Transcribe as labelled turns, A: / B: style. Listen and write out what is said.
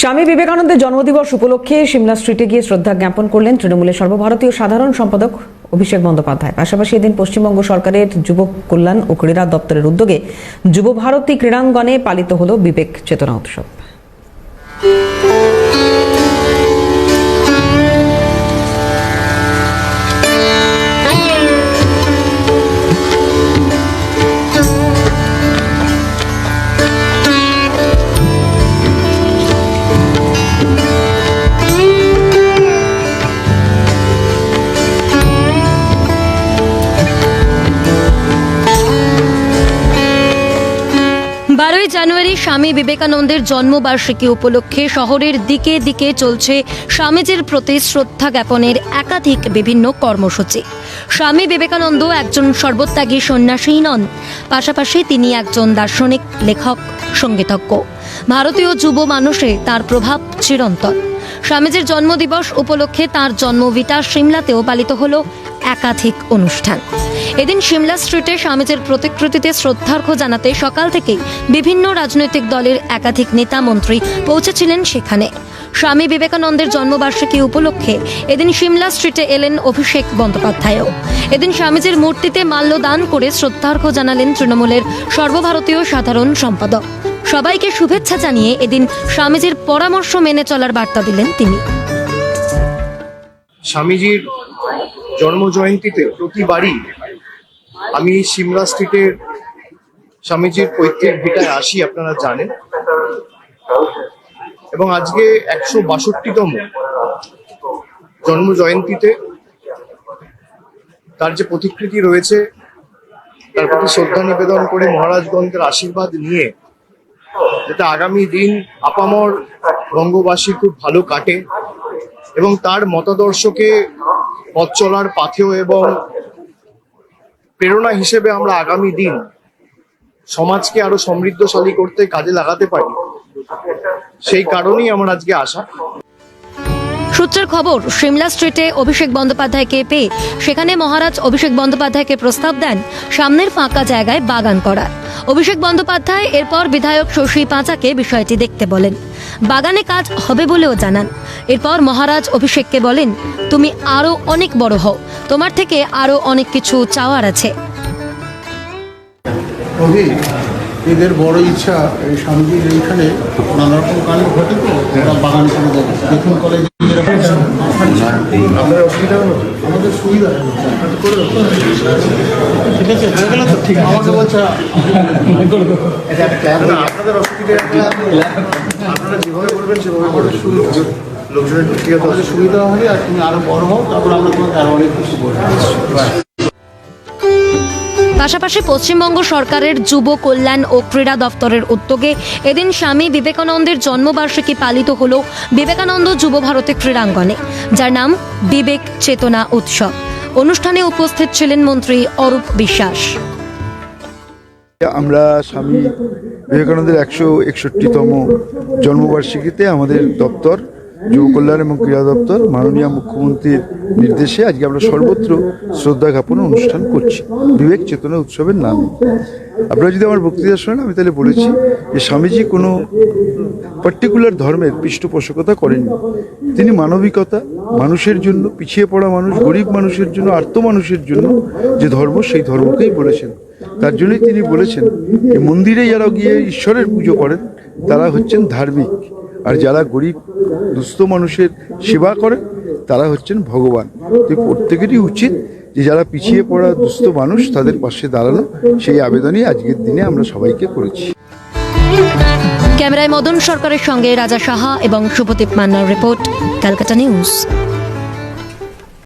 A: স্বামী বিবেকানন্দের জন্মদিবস উপলক্ষে সিমলা স্ট্রিটে গিয়ে শ্রদ্ধা জ্ঞাপন করলেন তৃণমূলের সর্বভারতীয় সাধারণ সম্পাদক অভিষেক বন্দ্যোপাধ্যায়। পাশাপাশি এদিন পশ্চিমবঙ্গ সরকারের যুব কল্যাণ ও ক্রীড়া দপ্তরের উদ্যোগে যুবভারতী ক্রীড়াঙ্গনে পালিত হল বিবেক চেতনা উৎসব।
B: বারোই জানুয়ারি স্বামী বিবেকানন্দের জন্মবার্ষিকী উপলক্ষে শহরের দিকে দিকে চলছে স্বামীজির প্রতি শ্রদ্ধা জ্ঞাপনের একাধিক বিভিন্ন কর্মসূচি। স্বামী বিবেকানন্দ একজন সর্বত্যাগী সন্ন্যাসী নন, পাশাপাশি তিনি একজন দার্শনিক, লেখক, সঙ্গীতজ্ঞ। ভারতীয় যুব মানুষে তার প্রভাব চিরন্তন। স্বামীজির জন্মদিবস উপলক্ষে তার জন্মভিটা সিমলাতেও পালিত হল একাধিক অনুষ্ঠান। এদিন সিমলা স্ট্রিটে স্বামীজির প্রতিকৃতিতে শ্রদ্ধার্ঘ্য জানাতে সকাল থেকেই বিভিন্ন রাজনৈতিক দলের একাধিক নেতা মন্ত্রী পৌঁছেছিলেন সেখানে। স্বামী বিবেকানন্দের জন্মবার্ষিকী উপলক্ষে এদিন সিমলা স্ট্রিটে এলেন অভিষেক বন্দ্যোপাধ্যায়ও। এদিন স্বামীজির মূর্তিতে মাল্যদান করে শ্রদ্ধার্ঘ্য জানালেন তৃণমূলের সর্বভারতীয় সাধারণ সম্পাদক। সবাইকে শুভেচ্ছা জানিয়ে এদিন স্বামীজির পরামর্শ মেনে চলার বার্তা দিলেন তিনি।
C: স্বামীজির জন্ম জয়ন্তীতে প্রতিবারই আমি সিমলা স্ট্রিটের স্বামীজির পৈতৃক ভিটায় আসি, আপনারা জানেন। এবং আজকে একশো বাষট্টিতম জন্ম জয়ন্তীতে তার যে প্রতিকৃতি রয়েছে, তার প্রতি শ্রদ্ধা নিবেদন করে মহারাজগঞ্জের আশীর্বাদ নিয়ে যাতে আগামী দিন আপামর বঙ্গবাসী খুব ভালো কাটে এবং তার মতাদর্শকে পথ চলার পাথেও এবং প্রেরণা হিসেবে আমরা আগামী দিন সমাজকে আরও সমৃদ্ধশালী করতে কাজে লাগাতে পারি। সেই কারণেই আমার আজকে আসা
B: সূত্রের খবর, সিমলা স্ট্রিটে অভিষেক বন্দ্যোপাধ্যায়কে পেয়ে সেখানে মহারাজ অভিষেক বন্দ্যোপাধ্যায়কে প্রস্তাব দেন সামনের ফাঁকা জায়গায় বাগান করার। অভিষেক বন্দ্যোপাধ্যায় এরপর বিধায়ক শশী পাঁচাকে বিষয়টি দেখতে বলেন। বাগানে কাজ হবে বলেও জানান এরপর মহারাজ অভিষেককে বলেন তুমি আরও অনেক বড় হও তোমার থেকে আরও অনেক কিছু চাওয়ার আছে
D: এদের বড় ইচ্ছা এই স্বামীজির এইখানে নানা রকম ঘটে তো ওরা বাগান করে দেবে দেখুন আমাদের সুবিধা? ঠিক আছে হয়ে আমাকে বলছে
C: আপনাদের অসুবিধা আপনারা যেভাবে বলবেন সেভাবে লোকজনের
D: সুবিধা হবে আর তুমি আরও বড় তারপর আমরা তোমাকে আরও অনেক কিছু
B: পাশাপাশি পশ্চিমবঙ্গ সরকারের যুব কল্যাণ ও ক্রীড়া দপ্তরের উদ্যোগে এদিন স্বামী বিবেকানন্দের জন্মবার্ষিকী পালিত হল বিবেকানন্দ যুব ভারতী ক্রীড়াঙ্গনে, যার নাম বিবেক চেতনা উৎসব। অনুষ্ঠানে উপস্থিত ছিলেন মন্ত্রী অরূপ বিশ্বাস।
E: আমরা স্বামী বিবেকানন্দের একশো একষট্টিতম জন্মবার্ষিকীতে আমাদের দপ্তর, যুব কল্যাণ এবং ক্রীড়া দপ্তর, মাননীয় মুখ্যমন্ত্রীর নির্দেশে আজকে আমরা সর্বত্র শ্রদ্ধা জ্ঞাপন অনুষ্ঠান করছি। বিবেক চেতনা উৎসবের নামে। আপনারা যদি আমার বক্তৃতা শোনেন, আমি তাহলে বলেছি যে স্বামীজি কোনো পার্টিকুলার ধর্মের পৃষ্ঠপোষকতা করেননি। তিনি মানবিকতা, মানুষের জন্য, পিছিয়ে পড়া মানুষ, গরিব মানুষের জন্য, আর্ত মানুষের জন্য যে ধর্ম, সেই ধর্মকেই বলেছেন। তার জন্যই তিনি বলেছেন যে মন্দিরে যারা গিয়ে ঈশ্বরের পুজো করেন, তারা হচ্ছেন ধার্মিক। আর যারা গরিব, দুস্থ মানুষের সেবা করেন, তারা হচ্ছেন ভগবান। তো প্রত্যেকেরই উচিত যে যারা পিছিয়ে পড়া দুস্থ মানুষ, তাদের পাশে দাঁড়ানো। সেই আবেদনই আজকের দিনে আমরা সবাইকে করেছি।
B: ক্যামেরায় মদন সরকারের সঙ্গে রাজা সাহা এবং শুভদীপ মান্নার রিপোর্ট, ক্যালকাটা নিউজ।